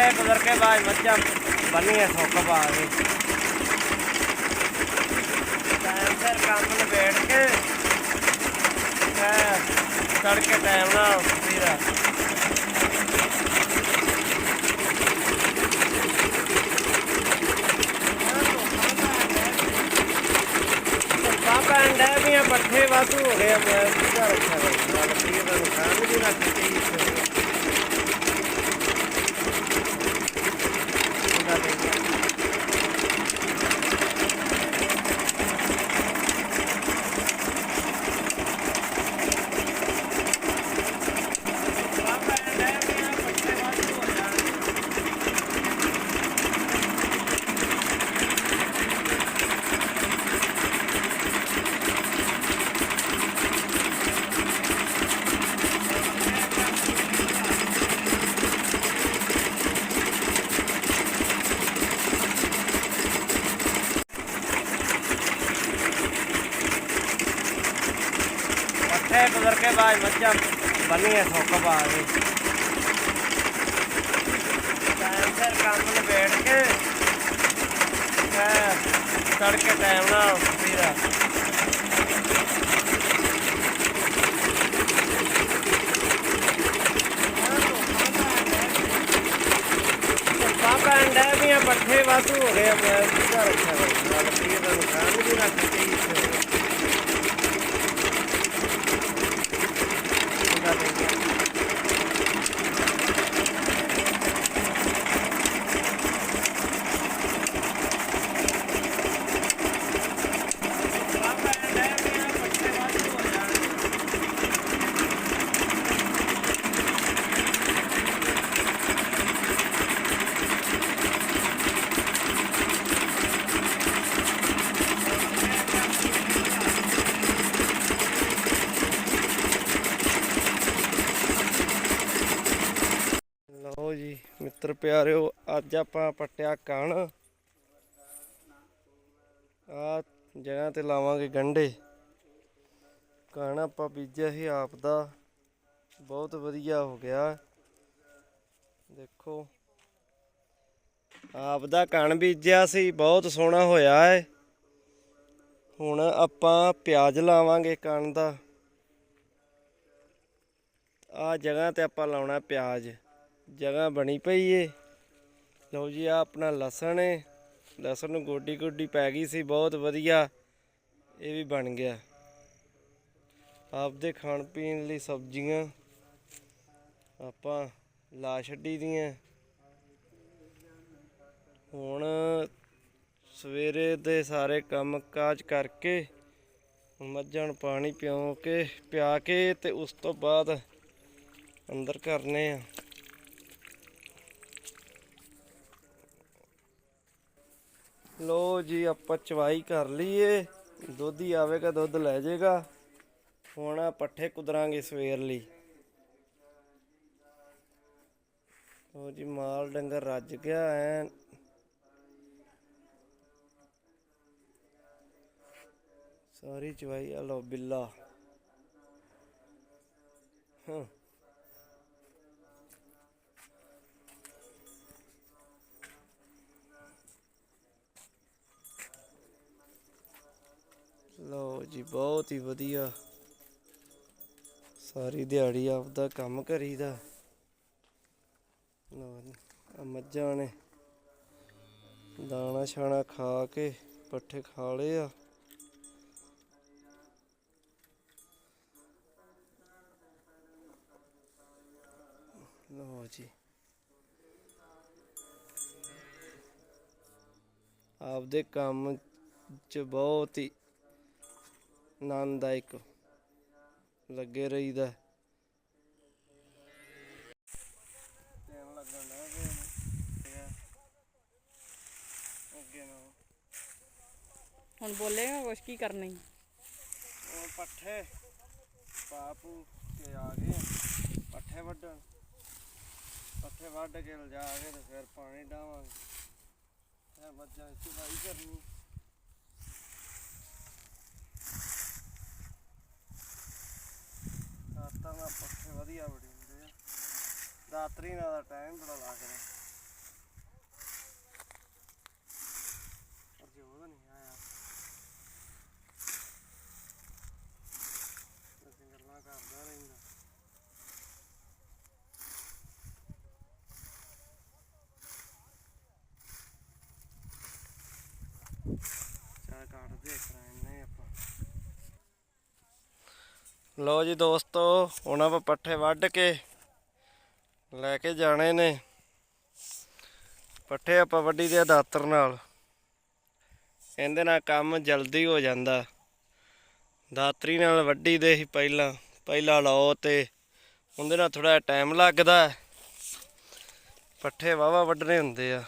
ਪੱਠੇ ਗੁਜ਼ਰ ਕੇ ਬਾਅਦ ਮੱਝਾਂ ਬੰਨੀਆਂ ਸੁੱਕ ਪਾ ਕੇ। ਟਾਈਮ ਸਿਰ ਕੰਮ ਨਿਬੇੜ ਕੇ, ਮੈਂ ਤੜਕੇ ਟਾਈਮ ਨਾਲ ਉੱਠਦੀ ਦਾ। ਪਾਪਾ ਵੀ ਪੱਠੇ ਵਾਧੂ ਹੋ ਗਏ ਮੈਂ ਰੱਖਿਆ ਹੋਇਆ ਨੁਕਸਾਨ ਵੀ ਰੱਖ ਕੇ ਹੀ ਉਹਦਾ ਲੈ ਗਿਆ ਪਾਪਾ ਅੰਡਾ ਵੀ ਆ ਪੱਠੇ ਵਾਧੂ ਹੋ ਜਾਣਗੇ ਪੱਠੇ ਗੁਜ਼ਰ ਕੇ ਬਾਅਦ ਮੱਝਾਂ ਬੰਨੀਆਂ ਸੁੱਕ ਪਾ ਕੇ ਟਾਈਮ ਸਿਰ ਕੰਮ ਨਿਬੇੜ ਕੇ ਮੈਂ ਤੜਕੇ ਟਾਈਮ ਨਾਲ ਉੱਠਦੀ ਦਾ ਪਾਪਾ ਅੰਡਾ ਵੀ ਆ ਪੱਠੇ ਵਾਧੂ ਹੋ ਗਏ ਆ, ਮੈਂ ਕਿਹਦਾ ਰੱਖਿਆ ਹੋਇਆ ਨਾਲ ਪੀਰ ਦਾ ਨੁਕਸਾਨ ਵੀ ਰੱਖ ਕੇ ਹੀ ਉਹਦਾ ਲੈ ਗਿਆ ਪਾਪਾ ਅੰਡਾ ਵੀ ਆ ਪੱਠੇ ਵਾਧੂ ਹੋ ਜਾਣਗੇ ਲਓ ਜੀ ਮਿੱਤਰ ਪਿਆਰਿਓ, ਅੱਜ ਆਪਾਂ ਪੱਟਿਆ ਕਣ। ਆ ਜਗ੍ਹਾ ਤੇ ਲਾਵਾਂਗੇ ਗੰਢੇ। ਕਣ ਆਪਾਂ ਬੀਜਿਆ ਸੀ ਆਪ ਦਾ। ਬਹੁਤ ਵਧੀਆ ਹੋ ਗਿਆ। ਦੇਖੋ। ਆਪ ਦਾ ਕਣ ਬੀਜਿਆ ਸੀ, ਬਹੁਤ ਸੋਹਣਾ ਹੋਇਆ ਹੈ ਹੁਣ ਆਪਾਂ ਪਿਆਜ਼ ਲਾਵਾਂਗੇ ਕਣ ਦਾ। ਆ ਜਗ੍ਹਾ ਤੇ ਆਪਾਂ ਲਾਉਣਾ ਪਿਆਜ਼। ਜਗ੍ਹਾ ਬਣੀ ਪਈ ਏ। ਲਓ ਜੀ ਆ ਆਪਣਾ ਲਸਣ ਏ। ਲਸਣ ਨੂੰ ਗੋਡੀ ਗੋਡੀ ਪੈ ਗਈ ਸੀ, ਬਹੁਤ ਵਧੀਆ। ਇਹ ਵੀ ਬਣ ਗਿਆ। ਆਪਦੇ ਖਾਣ ਪੀਣ ਲਈ ਸਬਜ਼ੀਆਂ ਆਪਾਂ ਲਾ ਛੱਡੀ ਦੀਆਂ। ਹੁਣ ਸਵੇਰੇ ਦੇ ਸਾਰੇ ਕੰਮ ਕਾਜ ਕਰਕੇ ਮੱਝਾਂ ਨੂੰ ਪਾਣੀ ਪਿਉ ਕੇ, ਪਿਆ ਕੇ ਤੇ ਉਸ ਤੋਂ ਬਾਅਦ ਅੰਦਰ ਕਰਨੇ ਆ। ਲੋ ਜੀ, ਆਪਾਂ ਚਵਾਈ ਕਰ ਲਈਏ। ਦੁੱਧ ਹੀ ਆਵੇਗਾ, ਦੁੱਧ ਲੈ ਜਾਏਗਾ। ਹੁਣ ਆ ਪੱਠੇ ਕੁਦਰਾਂਗੇ ਸਵੇਰ ਲਈ। ਲੋ ਜੀ, ਮਾਲ ਡੰਗਰ ਰੱਜ ਗਿਆ ਐ ਸਾਰੀ ਚਵਾਈ ਆ ਲੋ ਬਿੱਲਾ। ਹਾਂ। ਜੀ, ਬਹੁਤ ਹੀ ਵਧੀਆ। ਸਾਰੀ ਦਿਹਾੜੀ ਆਪਦਾ ਕੰਮ ਕਰੀਦਾ। ਲਓ ਮੱਝਾਂ ਨੇ। ਦਾਣਾ ਛਾਣਾ ਖਾ ਕੇ ਪੱਠੇ ਖਾ ਲਏ ਆ। ਲਓ ਜੀ। ਆਪਦੇ ਕੰਮ ਚ ਬਹੁਤ ਹੀ ਆਨੰਦਦਾਇਕ ਲੱਗੇ ਰਹੀਦਾ ਟਾਈਮ ਲੱਗਣ ਲੱਗ ਗਿਆ ਅੱਗੇ ਨਾ ਹੁਣ ਬੋਲੇਗਾ ਕੁਛ ਕੀ ਕਰਨਾ ਈ? ਉਹ ਪੱਠੇ ਪਾਪੂ ਕੇ ਆ ਗਏ। ਪੱਠੇ ਵੱਢਣ। ਪੱਠੇ ਵੱਢ ਕੇ ਲਿਜਾ ਕੇ ਤੇ ਫਿਰ ਪਾਣੀ ਡਾਵਾਂਗੇ। ਇਹ ਮੱਝਾਂ ਚਵਾਈ ਕਰਨੀ। ਰਾਤਾਂ ਨਾਲ ਪੱਠੇ ਵਧੀਆ ਬੜੀ ਹੁੰਦੇ ਆ। ਰਾਤਰੀ ਨਾਲ ਦਾ ਟਾਈਮ ਬੜਾ ਲੱਗਦਾ ਲਓ ਜੀ ਦੋਸਤੋ, ਹੁਣ ਆਪਾਂ ਪੱਠੇ ਵੱਢ ਕੇ ਲੈ ਕੇ ਜਾਣੇ ਨੇ। ਪੱਠੇ ਆਪਾਂ ਵੱਢੀ ਦੇ ਆ ਦਾਤਰ ਨਾਲ। ਇਹਦੇ ਨਾਲ ਕੰਮ ਜਲਦੀ ਹੋ ਜਾਂਦਾ। ਦਾਤਰੀ ਨਾਲ ਵੱਢੀ ਦੇ ਸੀ ਪਹਿਲਾਂ। ਪਹਿਲਾਂ ਲਾਓ ਤੇ ਉਹਦੇ ਨਾਲ ਥੋੜਾ ਟਾਈਮ ਲੱਗਦਾ ਪੱਠੇ ਵਾਵਾ ਵੱਢਣੇ ਹੁੰਦੇ ਆ।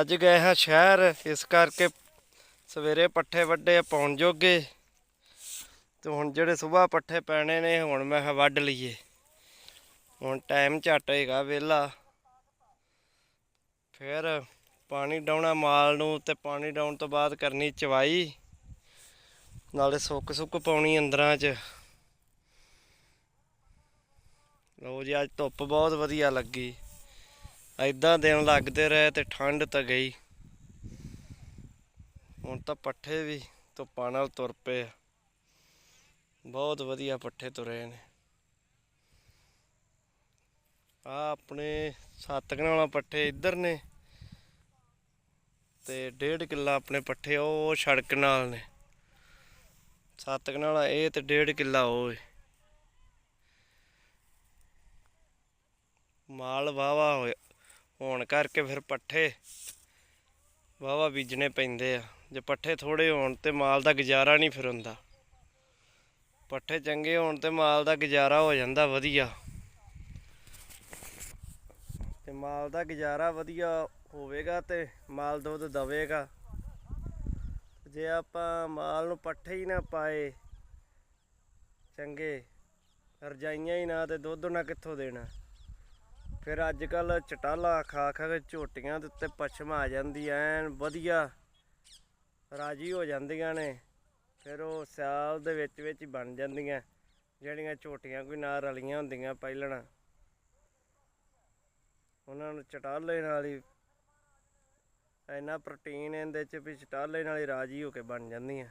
ਅੱਜ ਗਏ ਹਾਂ ਸ਼ਹਿਰ। ਇਸ ਕਰਕੇ ਸਵੇਰੇ ਪੱਠੇ ਵੱਢੇ ਆ, ਪਾਉਣ ਜੋਗੇ। ਤੇ ਹੁਣ ਜਿਹੜੇ ਸਵੇਰ ਪੱਠੇ ਪੈਣੇ ਨੇ, ਹੁਣ ਮੈਂ ਕਿਹਾ ਵੱਢ ਲਈਏ। ਹੁਣ ਟਾਈਮ ਝੱਟ ਹੈਗਾ ਵਿਹਲਾ। ਫਿਰ ਪਾਣੀ ਡਾਉਣਾ ਮਾਲ ਨੂੰ ਤੇ ਪਾਣੀ ਡਾਉਣ ਤੋਂ ਬਾਅਦ ਕਰਨੀ ਚਵਾਈ। ਨਾਲੇ ਸੁੱਕ ਸੁੱਕ ਪਾਉਣੀ ਅੰਦਰਾਂ 'ਚ। ਲਓ ਜੀ, ਅੱਜ ਧੁੱਪ ਬਹੁਤ ਵਧੀਆ ਲੱਗੀ। ਐਦਾਂ ਦਿਨ ਲੱਗਦੇ ਰਹੇ ਤੇ ਠੰਡ ਤਾਂ ਗਈ। ਹੁਣ ਤਾਂ ਪੱਠੇ ਵੀ ਧੁੱਪਾਂ ਨਾਲ ਤੁਰ ਪਏ ਆ। ਬਹੁਤ ਵਧੀਆ ਪੱਠੇ ਤੁਰੇ ਨੇ। ਆ ਆਪਣੇ ਸੱਤ ਕਨਾਲਾਂ ਪੱਠੇ ਇੱਧਰ ਨੇ ਤੇ ਡੇਢ ਕਿੱਲਾ ਆਪਣੇ ਪੱਠੇ ਉਹ ਸੜਕ ਨਾਲ ਨੇ। ਸੱਤ ਕਨਾਲਾਂ ਇਹ ਤੇ ਡੇਢ ਕਿੱਲਾ ਉਹ ਏ। ਮਾਲ ਵਾਵਾ ਹੋਣ ਕਰਕੇ ਫਿਰ ਪੱਠੇ ਵਾਵਾ ਬੀਜਣੇ ਪੈਂਦੇ ਆ। ਜੇ ਪੱਠੇ ਥੋੜੇ ਹੋਣ ਤੇ ਮਾਲ ਦਾ ਗੁਜ਼ਾਰਾ ਨਹੀਂ ਫਿਰ ਹੁੰਦਾ। ਪੱਠੇ ਚੰਗੇ ਹੋਣ ਤੇ ਮਾਲ ਦਾ ਗੁਜ਼ਾਰਾ ਹੋ ਜਾਂਦਾ ਵਧੀਆ। ਤੇ ਮਾਲ ਦਾ ਗੁਜ਼ਾਰਾ ਵਧੀਆ ਹੋਵੇਗਾ ਤੇ ਮਾਲ ਦੁੱਧ ਦਵੇਗਾ। ਜੇ ਆਪਾਂ ਮਾਲ ਨੂੰ ਪੱਠੇ ਹੀ ਨਾ ਪਾਏ, ਚੰਗੇ, ਰਜਾਈਆਂ ਹੀ ਨਾ ਤੇ ਦੁੱਧ ਨਾ ਕਿੱਥੋਂ ਦੇਣਾ? ਫਿਰ ਅੱਜ ਕੱਲ ਚਟਾਲਾ ਖਾ ਖਾ ਕੇ ਝੋਟੀਆਂ ਦੇ ਉੱਤੇ ਪਛਮ ਆ ਜਾਂਦੀ ਐਨ, ਵਧੀਆ, ਰਾਜੀ ਹੋ ਜਾਂਦੀਆਂ ਨੇ। ਫਿਰ ਉਹ ਸਿਆਲ ਦੇ ਵਿੱਚ ਵਿੱਚ ਹੀ ਬਣ ਜਾਂਦੀਆਂ। ਜਿਹੜੀਆਂ ਝੋਟੀਆਂ ਕੋਈ ਨਾ ਰਲੀਆਂ ਹੁੰਦੀਆਂ ਪਹਿਲਣਾ। ਉਹਨਾਂ ਨੂੰ ਚਟਾਲੇ ਨਾਲ ਹੀ ਇੰਨਾ ਪ੍ਰੋਟੀਨ ਇਹਦੇ ਚ ਵੀ ਚਟਾਲੇ ਨਾਲ ਹੀ ਰਾਜੀ ਹੋ ਕੇ ਬਣ ਜਾਂਦੀਆਂ।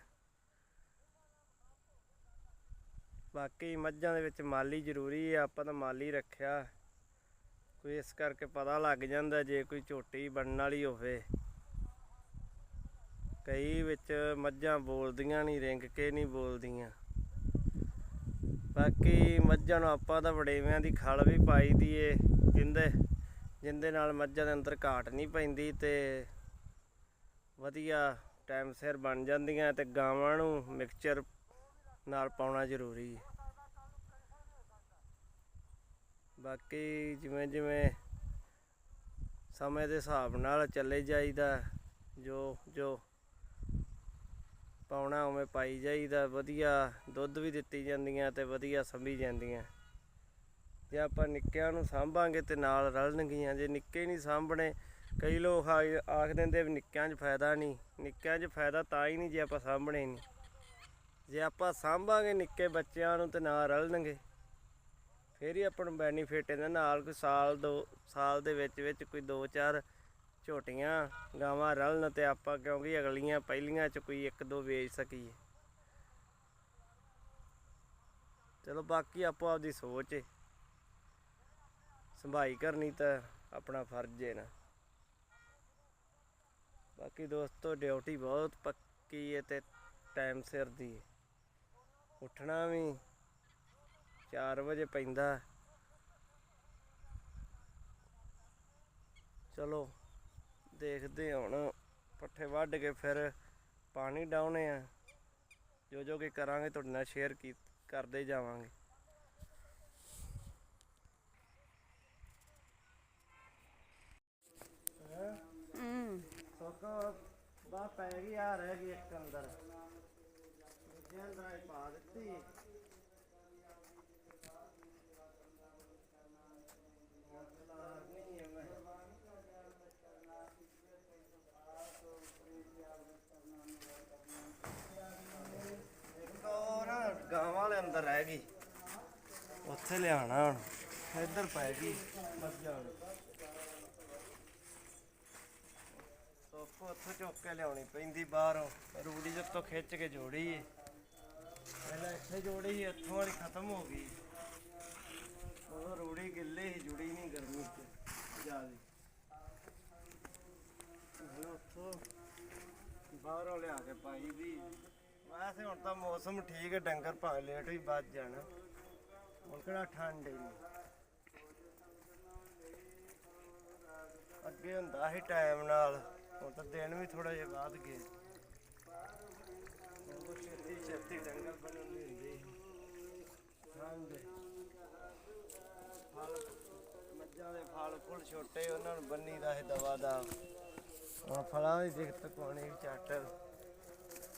ਬਾਕੀ ਮੱਝਾਂ ਦੇ ਵਿੱਚ ਮਾਲੀ ਜ਼ਰੂਰੀ ਹੈ ਆਪਾਂ ਤਾਂ ਮਾਲੀ ਰੱਖਿਆ। ਕੋਈ ਇਸ ਕਰਕੇ ਪਤਾ ਲੱਗ ਜਾਂਦਾ ਜੇ ਕੋਈ ਝੋਟੀ ਬਣਨ ਵਾਲੀ ਹੋਵੇ। ਕਈ ਵਿੱਚ ਮੱਝਾਂ ਬੋਲਦੀਆਂ ਨਹੀਂ, ਰਿੰਗ ਕੇ ਨਹੀਂ ਬੋਲਦੀਆਂ। ਬਾਕੀ ਮੱਝਾਂ ਨੂੰ ਆਪਾਂ ਤਾਂ ਵੜੇਵਿਆਂ ਦੀ ਖਲ ਵੀ ਪਾਈ ਦੀ ਏ, ਜਿੰਦੇ ਜਿੰਦੇ ਨਾਲ ਮੱਝਾਂ ਦੇ ਅੰਦਰ ਘਾਟ ਨਹੀਂ ਪੈਂਦੀ ਤੇ ਵਧੀਆ ਟਾਈਮ ਸਿਰ ਬਣ ਜਾਂਦੀਆਂ ਤੇ ਗਾਵਾਂ ਨੂੰ ਮਿਕਸਚਰ ਨਾਲ ਪਾਉਣਾ ਜ਼ਰੂਰੀ ਹੈ ਬਾਕੀ ਜਿਵੇਂ ਜਿਵੇਂ ਸਮੇਂ ਦੇ ਹਿਸਾਬ ਨਾਲ ਚੱਲੇ ਜਾਈਦਾ, ਜੋ ਜੋ ਪਾਉਣਾ ਉਵੇਂ ਪਾਈ ਜਾਈਦਾ, ਵਧੀਆ ਦੁੱਧ ਵੀ ਦਿੱਤੀ ਜਾਂਦੀਆਂ ਤੇ ਵਧੀਆ ਸੰਭੀ ਜਾਂਦੀਆਂ। ਜੇ ਆਪਾਂ ਨਿੱਕਿਆਂ ਨੂੰ ਸਾਂਭਾਂਗੇ ਤੇ ਨਾਲ ਰਲਣਗੀਆਂ, ਜੇ ਨਿੱਕੇ ਨਹੀਂ ਸਾਂਭਣੇ, ਕਈ ਲੋਕ ਆਖ ਦਿੰਦੇ ਵੀ ਨਿੱਕਿਆਂ 'ਚ ਫਾਇਦਾ ਨਹੀਂ, ਨਿੱਕਿਆਂ 'ਚ ਫਾਇਦਾ ਤਾਂ ਹੀ ਨਹੀਂ ਜੇ ਆਪਾਂ ਸਾਂਭਣੇ ਨਹੀਂ। ਜੇ ਆਪਾਂ ਸਾਂਭਾਂਗੇ ਨਿੱਕੇ ਬੱਚਿਆਂ ਨੂੰ ਤੇ ਨਾਲ ਰਲਣਗੇ, ਫਿਰ ਹੀ ਆਪਾਂ ਨੂੰ ਬੈਨੀਫਿਟ ਇਹਦਾ ਨਾਲ ਕੋਈ ਸਾਲ ਦੋ, ਸਾਲ ਦੇ ਵਿੱਚ ਵਿੱਚ ਕੋਈ ਦੋ ਚਾਰ ਝੋਟੀਆਂ ਗਾਵਾਂ ਰਲਣ ਤੇ ਆਪਾਂ ਕਿਉਂਕਿ ਅਗਲੀਆਂ ਪਹਿਲੀਆਂ ਚ ਕੋਈ ਇੱਕ ਦੋ ਵੇਚ ਸਕੀਏ। ਚਲੋ ਬਾਕੀ ਆਪੋ ਆਪਦੀ ਸੋਚ ਏ। ਸੰਭਾਈ ਕਰਨੀ ਤਾਂ ਆਪਣਾ ਫਰਜ਼ ਏ ਨਾ। ਬਾਕੀ ਦੋਸਤੋ, ਡਿਊਟੀ ਬਹੁਤ ਪੱਕੀ ਏ ਤੇ ਟਾਈਮ ਸਿਰ ਦੀ ਉੱਠਣਾ ਵੀ 4 ਵਜੇ ਪੈਂਦਾ। ਚਲੋ। ਦੇਖਦੇ ਹੁਣ ਪੱਠੇ ਵੱਢ ਕੇ ਫਿਰ ਪਾਣੀ ਡਾਉਣੇ ਆ। ਜੋ ਜੋ ਕਿ ਕਰਾਂਗੇ ਤੁਹਾਡੇ ਨਾਲ ਸ਼ੇਅਰ ਕੀ ਕਰਦੇ ਜਾਵਾਂਗੇ। ਹੂੰ? ਸੋਕੋ ਬਾ ਪੈ ਗਈ ਆ ਰਹਿ ਗਈ ਇੱਕ ਅੰਦਰ। ਦੂਜੇ ਅੰਦਰ ਹੀ ਪਾ ਦਿੱਤੀ। ਵਾਲੇ ਗਈ। ਉੱਥੇ ਲਿਆਣਾ ਹੁਣ। ਇੱਧਰ ਪੈ ਗਈ। ਮੱਝਾਂ ਨੂੰ ਸੋਕੋ ਉੱਥੋਂ ਚੁੱਕ ਕੇ ਲਿਆਉਣੀ ਪੈਂਦੀ ਬਾਹਰੋਂ। ਰੂੜੀ ਜਦ ਖਿੱਚ ਕੇ ਜੋੜੀ ਏ। ਪਹਿਲਾਂ ਇੱਥੇ ਜੋੜੀ ਸੀ, ਇੱਥੋਂ ਵਾਲੀ ਖਤਮ ਹੋ ਗਈ। ਉਹ ਰੂੜੀ ਗਿੱਲੇ ਹੀ ਜੁੜੀ ਨਹੀਂ ਗਰਮੀ ਚ। ਜਿਆਦੀ ਹੁਣ ਉੱਥੋਂ ਬਾਹਰੋਂ ਲਿਆ ਕੇ ਪਾਈ ਦੀ ਵੈਸੇ ਹੁਣ ਤਾਂ ਮੌਸਮ ਠੀਕ ਹੈ, ਡੰਗਰ ਭਾਵੇਂ ਲੇਟ ਵੀ ਵੱਜ ਜਾਣਾ। ਹੁਣ ਕਿਹੜਾ ਠੰਡ ਹੈ ਅੱਗੇ ਹੁੰਦਾ ਸੀ ਟਾਈਮ ਨਾਲ, ਹੁਣ ਤਾਂ ਦਿਨ ਵੀ ਥੋੜਾ ਜਿਹਾ ਵੱਧ ਗਏ। ਹੁਣ ਤਾਂ ਛੇਤੀ ਛੇਤੀ ਡੰਗਰ ਬਣਨ ਨਹੀਂ ਹੁੰਦੀ ਠੰਡ ਫਲ, ਮੱਝਾਂ ਦੇ ਫਲ ਫੁੱਲ ਛੋਟੇ, ਉਹਨਾਂ ਨੂੰ ਬੰਨੀ ਦਾ ਹੈ ਦਵਾ ਦਾ। ਫਲਾਂ ਦੀ ਦਿੱਕਤ ਪਾਣੀ ਵੀ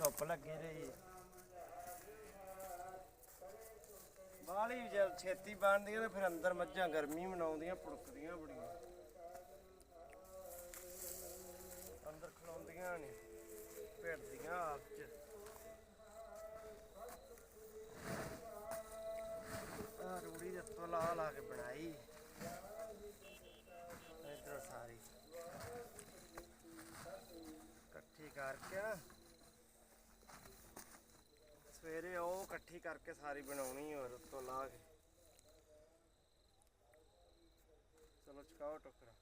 ਧੁੱਪ ਲੱਗੀ ਰਹੀ ਬਾਹਲੀ ਜਦ ਛੇਤੀ ਬਣਦੀਆਂ ਨੇ ਫਿਰ ਅੰਦਰ ਮੱਝਾਂ ਗਰਮੀ ਮਨਾਉਂਦੀਆਂ ਪੁੜਕਦੀਆਂ ਬੜੀਆਂ। ਅੰਦਰ ਖਲੋਂਦੀਆਂ ਨੇ, ਭਿੜਦੀਆਂ ਆਪ ਚ। ਆ ਰੂੜੀ ਦੇ ਉੱਤੋਂ ਲਾ ਲਾ ਕੇ ਬਣਾਈ। ਇਧਰ ਸਾਰੀ। ਇਕੱਠੀ ਕਰਕੇ ਨਾ। ਸਵੇਰੇ ਉਹ ਇਕੱਠੀ ਕਰਕੇ ਸਾਰੀ ਬਣਾਉਣੀ ਔਰ ਉੱਤੋਂ ਲਾ ਕੇ। ਚਲੋ ਚਕਾਓ ਟੋਕਰਾ।